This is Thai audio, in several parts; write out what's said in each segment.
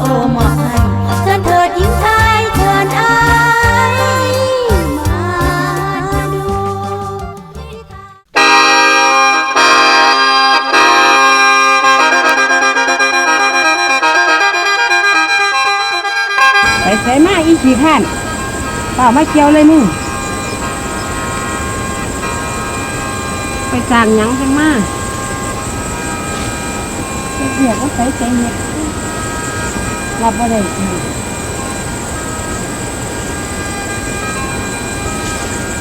โอมอบให้เชิญเถิดหญิงชายเชิญอายมาดู ไปใส่มาอีขี้ข้านเปล่ามาเกี่ยวเลยมึงไปสั่งหยังกันมาไปเหียก็ใส่ใจเห็ด รับบ่ได้อีก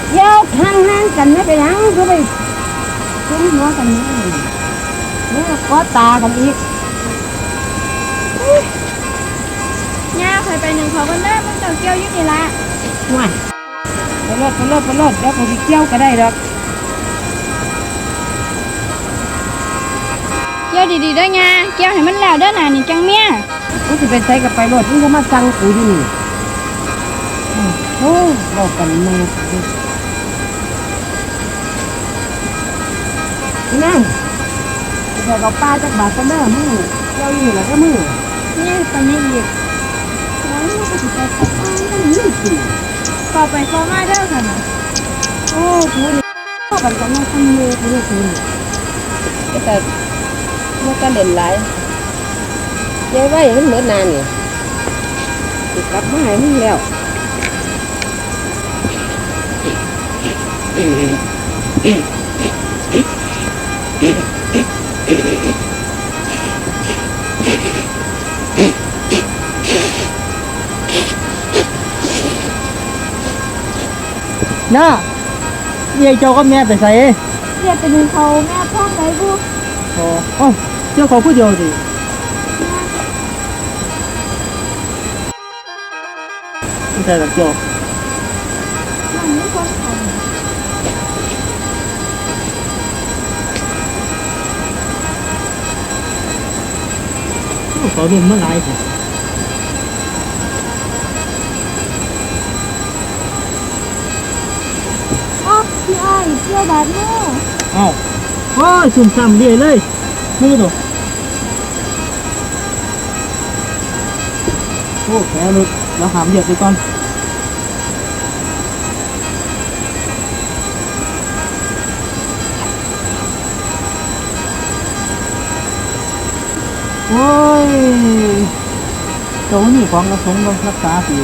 เกี่ยวทางนั้นกันไม่ไปหยังก็ไปคุ้มหัวกันนี่เนี่ยก็ตากันอีกย่าเคยไปหนึ่งเขากันเด้อมันเจ้าเกี่ยวอยุ่นี่ละห่วยไปรถไปรถไปรถเดี๋ยวเขาสิเกี่ยวก็ได้ดอก เกี่ยวดีๆเด้อย่าเกี่ยวให้มันแล้วเด้อน่ะนี่จังเมียกูสิไปใส่กับไปรถมึงก็มาสั่งกูอยู่นี่อืมโอ้บอกกันแม่ดินี่นั่งเดี๋ยวกับป้าจักบาทกันเด้อมึงเกี่ยวอยู่นี่แหละก็มึงนี่ตอนนี้อีกโอ้ยมึงก็สิไปกับป้ากันนี่สิต่อไปเข้ามาเด้อค่ะน่ะโอ้กูนี่เข้ากันกันมาทำเนื้อกูนี่สิก็แต่ มันก็เล่นหลายเย้ไว้มันเหมือนนานนี่สิกลับมาให้มึงแล้วน้าเย่เจ้าก็แม่ไปใส่เรียกไปหนึ่งเขาแม่พ่อไปบุอ๋อ อ๋อเจ้าเขาผู้เดียวดิไม่ใช่หรอกเจ้ามันไม่คนเขาขอรุ่นเมื่อไรสิอ๋อพี่อ้ายเกี่ยวบาดมือเอ้าโอ้ยซุ่มซ้ำเรื่อยเลยมือตัว โอ้แผลหลุดแล้วหามเหยียดไปก่อนโอ้ยเจ้านี่ของกระสงรักษาปี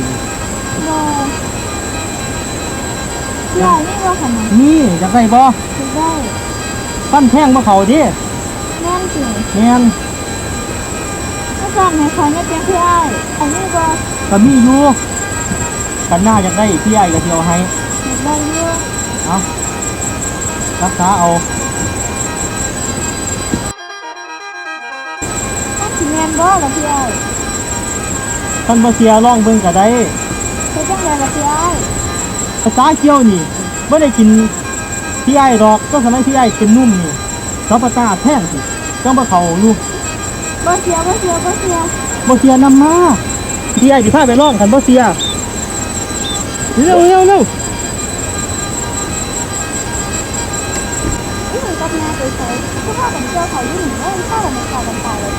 รอพี่อ้ายนี่ว่าขนาดนี่จะได้บ่จะได้ปั้นแท่งมาเขาดิแน่นจริงแม่น ถ้าจำในคอยไม่เป็นพี่ไอ้ายอันนี้ก็ก็มีอยู่กันหน้าอยากได้พี่ใหญ่ก็เที่ยวให้ ได้เยอะเอารักษาเอาต้องสิแมนบ่ล่ะพี่ไอ้ายท่านบ่เสียร่องเบิ่งก็ได้เฮ็ดจังไดล่ะพี่ไอ้ายภาษาเกี่ยวนี่บ่ได้กินพี่ใหญ่ดอกก็สมัยพี่ใหญ่เป็นนุ่มนี่สับปะตาแท่งสิจังบ่เขาลูก บ่เสียบ่เสียบ่เสียบ่เสียนำมาพี่ใหญ่สิพาไปร่องกันบ่เสียเร็วเร็วเร็วนี่มันกับแม่ไปใส่ถ้าพ่อกันเจอเขาอยู่หนึ่งเลยพ่อกันไม่ขาดกันตายเลย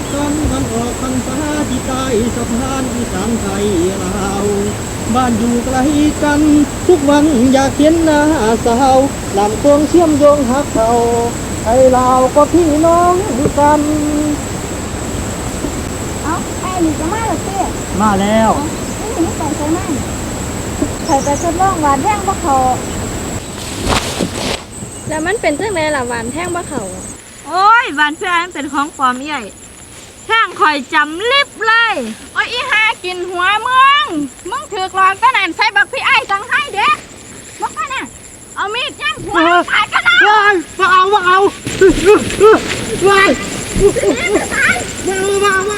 บกันวันออกพรรษาที่ใต้สะพานอีสานไทยลาวบ้านอยู่ไกลกัน ทุกวันอยากเห็นหน้าสาวลำโพงเชื่อมโยงหักเขาไทยลาวก็พี่น้องกันเอ้าไอ้นี่ก็มาแล้วเต้มาแล้วนี่นี่ไปใส่มั่งใครไปทดลองหวานแท่งบ่เขาแล้วมันเป็นจังไดล่ะหวานแท่งบ่เขาโอ้ยหวานเพื่อนมันเป็นของปลอมใหญ่ แท่งคอยจำลิบเลยโอ้ยอีหากินหัวมึงมึงถือกลองก็นั่นใส่บักพี่ไอ้สั่งให้เด้บักพ่อน่ะเอามีดย่างหัวขาดกันนะว้ายมาเอามาเอาว้ายมาเอามาเอามา